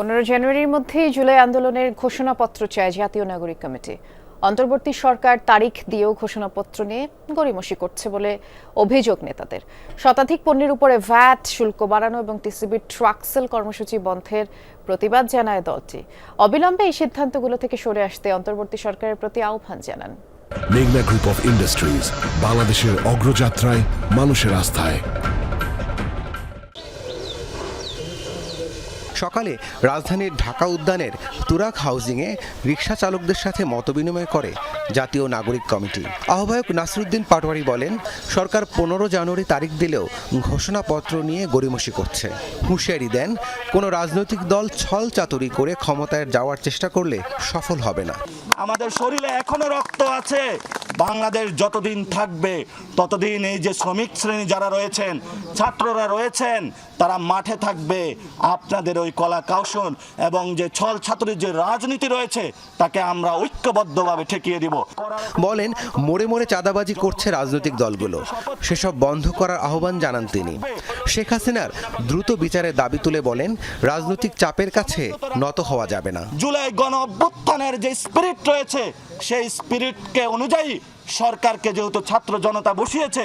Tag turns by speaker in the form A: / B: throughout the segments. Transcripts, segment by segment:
A: পনেরো জানুয়ারির মধ্যেই জুলাই আন্দোলনের ঘোষণাপত্র চায় জাতীয় নাগরিক কমিটি। অন্তর্বর্তী সরকার তারিখ দিয়েও ঘোষণাপত্র নিয়ে গড়িমসি করছে বলে অভিযোগ নেতাদের। শতাধিক পণ্যের উপরে ভ্যাট, শুল্ক বাড়ানো এবং টিসিবির ট্রাকসেল কর্মসূচি বন্ধের প্রতিবাদ জানায় দলটি। অবিলম্বে এই সিদ্ধান্তগুলো থেকে সরে আসতে অন্তর্বর্তী সরকারের প্রতি আহ্বান জানান।
B: মেঘনা গ্রুপ অফ ইন্ডাস্ট্রিজ, বাংলাদেশের অগ্রযাত্রায় মানুষের আস্থায়।
C: সকালে রাজধানীর ঢাকা উদ্যানের তুরাক হাউজিংয়ে রিক্সা চালকদের সাথে মতবিনিময় করে জাতীয় নাগরিক কমিটি। আহ্বায়ক নাসরুদ্দিন পাটোয়ারি বলেন, সরকার পনেরো জানুয়ারি তারিখ দিলেও ঘোষণাপত্র নিয়ে গড়িমসি করছে। হুঁশিয়ারি দেন, কোনো রাজনৈতিক দল ছল চাতুরি করে ক্ষমতায় যাওয়ার চেষ্টা করলে সফল হবে না।
D: আমাদের শরীরে এখনও রক্ত আছে। বাংলাদেশ যতদিন থাকবে ততদিন এই যে শ্রমিক শ্রেণি যারা রয়েছেন ছাত্ররা রয়েছেন তারা মাঠে থাকবে। আপনাদের ওই কলা কৌশল এবং যে ছল ছাত্রের যে রাজনীতি রয়েছে তাকে আমরা ঐক্যবদ্ধভাবে ঠেকিয়ে দিব।
C: বলেন মোড়ে মোড়ে চাঁদাবাজি করছে রাজনৈতিক দলগুলো। সেসব বন্ধ করার আহ্বান জানান তিনি। শেখ হাসিনার দ্রুত বিচারের দাবি তুলে বলেন রাজনৈতিক চাপের কাছে নত হওয়া যাবে না।
D: জুলাই গণ অভ্যুত্থানের যে স্পিরিট রয়েছে সেই স্পিরিটকে অনুযায়ী সরকারকে যেহেতু ছাত্র জনতা বসিয়েছে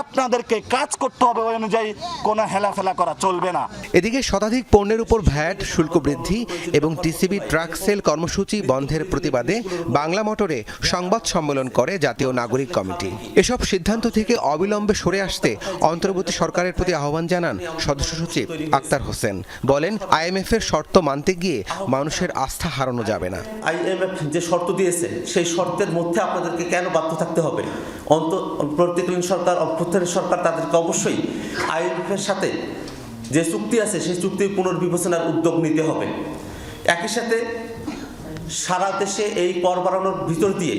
D: আপনাদেরকে কাজ করতে হবে ওই অনুযায়ী কোনো হেলাফেলা করা চলবে না।
C: এদিকে শতাধিক পণ্যের উপর ভ্যাট শুল্ক বৃদ্ধি এবং টিসিবি ট্রাক সেল কর্মসূচি বন্ধের প্রতিবাদে বাংলা মোটরে সংবাদ সম্মেলন করে জাতীয় নাগরিক কমিটি। এসব সিদ্ধান্ত থেকে অবিলম্বে সরে আসতে অন্তর্বর্তী সরকারের প্রতি আহ্বান জানান সদস্য সচিব আক্তার হোসেন। বলেন আইএমএফ এর শর্ত মানতে গিয়ে মানুষের আস্থা হারানো যাবে না।
E: আইএমএফ যে শর্ত দিয়েছে সেই শর্তের মধ্যে আপনাদেরকে কেন বাধ্য থাকতে হবে। প্রতিকালীন সরকার, অভ্যুত্থানের সরকার তাদেরকে অবশ্যই আইএমএফের সাথে যে চুক্তি আছে, সেই চুক্তির পুনর্বিবেচনার উদ্যোগ নিতে হবে। একই সাথে সারা দেশে এই কর বাড়ানোর ভিতর দিয়ে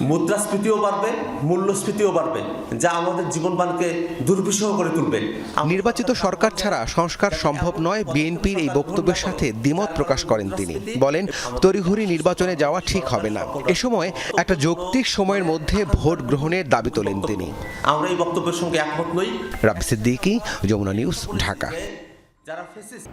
E: মুদ্রাস্ফীতিও বাড়বে মূল্যস্ফীতিও বাড়বে যা আমাদের জীবনমানকে দুর্বিষহ করে তুলবে।
C: নির্বাচিত সরকার ছাড়া সংস্কার সম্ভব নয় বিএনপির এই বক্তব্যের সাথে দ্বিমত প্রকাশ করেন তিনি। বলেন তড়িঘড়ি নির্বাচনে যাওয়া ঠিক হবে না। এ সময় একটা যৌক্তিক সময়ের মধ্যে ভোট গ্রহণের দাবি তোলেন তিনি।
E: আমরা এই বক্তব্যের সঙ্গে একমত নই।
C: রাবি সিদ্দিকি যমুনা নিউজ ঢাকা।
E: যারা ফেসিস